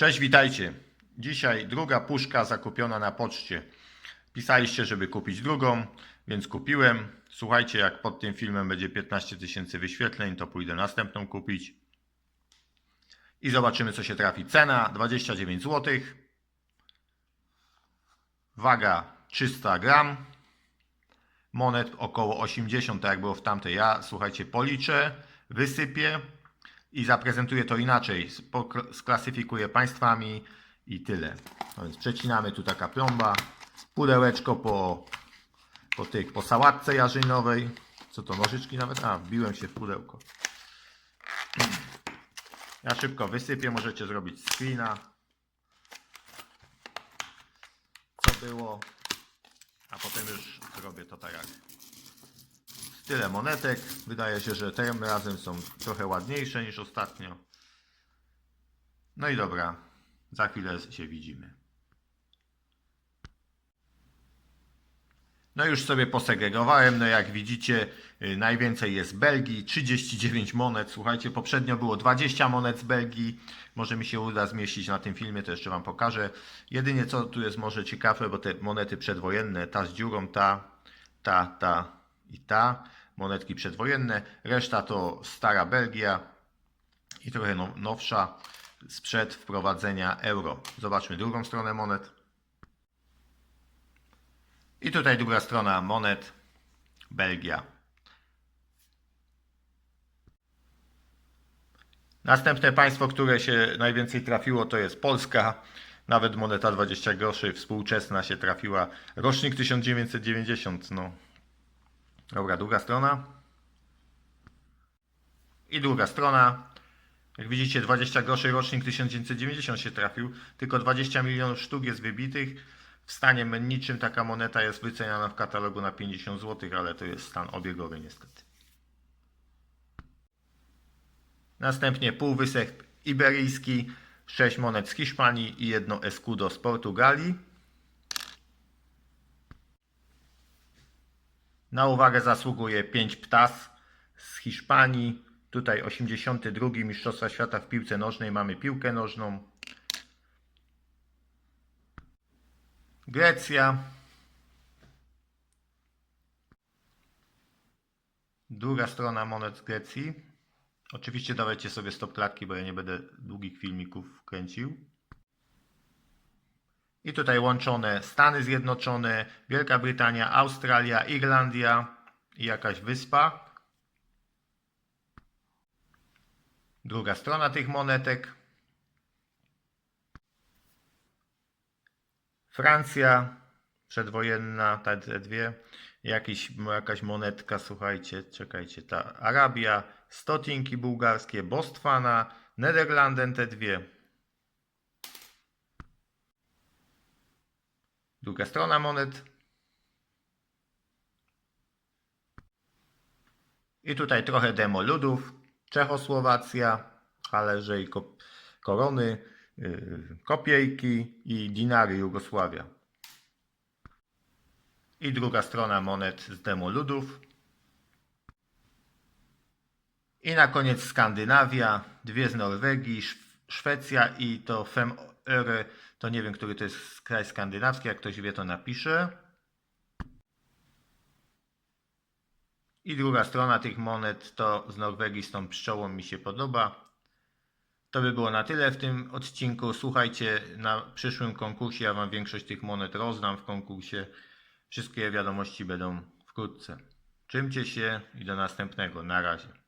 Cześć, witajcie. Dzisiaj druga puszka zakupiona na poczcie. Pisaliście, żeby kupić drugą, więc kupiłem. Słuchajcie, jak pod tym filmem będzie 15 tysięcy wyświetleń, to pójdę następną kupić. I zobaczymy, co się trafi. Cena 29 zł. Waga 300 gram. Monet około 80, tak jak było w tamtej. Ja, słuchajcie, policzę, wysypię i zaprezentuję to inaczej. Sklasyfikuję państwami i tyle. No więc przecinamy tu taka plomba. Pudełeczko po, po tych, po sałatce jarzynowej. Co to, nożyczki nawet? A, wbiłem się w pudełko. Ja szybko wysypię, możecie zrobić screena. Co było, a potem już zrobię to tak jak tyle monetek. Wydaje się, że tym razem są trochę ładniejsze niż ostatnio. No i dobra, za chwilę się widzimy. No już sobie posegregowałem, no jak widzicie y, najwięcej jest Belgii, 39 monet, słuchajcie, poprzednio było 20 monet z Belgii, może mi się uda zmieścić na tym filmie, to jeszcze Wam pokażę. Jedynie co tu jest może ciekawe, bo te monety przedwojenne, ta z dziurą, ta, ta, ta i ta, monetki przedwojenne, reszta to stara Belgia i trochę now- nowsza sprzed wprowadzenia euro. Zobaczmy drugą stronę monet. I tutaj druga strona monet. Belgia. Następne państwo, które się najwięcej trafiło, to jest Polska. Nawet moneta 20 groszy współczesna się trafiła. Rocznik 1990. No. Dobra, druga strona. I druga strona. Jak widzicie, 20 groszy rocznik 1990 się trafił. Tylko 20 milionów sztuk jest wybitych. W stanie menniczym taka moneta jest wyceniana w katalogu na 50 zł, ale to jest stan obiegowy niestety. Następnie półwysep iberyjski, 6 monet z Hiszpanii i jedno escudo z Portugalii. Na uwagę zasługuje 5 ptas z Hiszpanii. Tutaj 82 Mistrzostwa Świata w piłce nożnej mamy piłkę nożną. Grecja. Druga strona monet z Grecji. Oczywiście dawajcie sobie stop klatki, bo ja nie będę długich filmików kręcił. I tutaj łączone Stany Zjednoczone, Wielka Brytania, Australia, Irlandia i jakaś wyspa. Druga strona tych monetek. Francja przedwojenna, te dwie. Jakiś, jakaś monetka, słuchajcie, czekajcie, ta Arabia, stotinki bułgarskie, Bostwana, Nederlanden, te dwie. Druga strona monet. I tutaj trochę demo ludów. Czechosłowacja, talerze i ko- korony, yy, kopiejki i dinary Jugosławia. I druga strona monet z demo ludów. I na koniec Skandynawia, dwie z Norwegii, Szw- Szwecja i to Fem Öre, to nie wiem, który to jest kraj skandynawski, jak ktoś wie, to napisze. I druga strona tych monet to z Norwegii z tą pszczołą mi się podoba. To by było na tyle w tym odcinku. Słuchajcie, na przyszłym konkursie ja Wam większość tych monet rozdam w konkursie. Wszystkie wiadomości będą wkrótce. Czymcie się i do następnego. Na razie.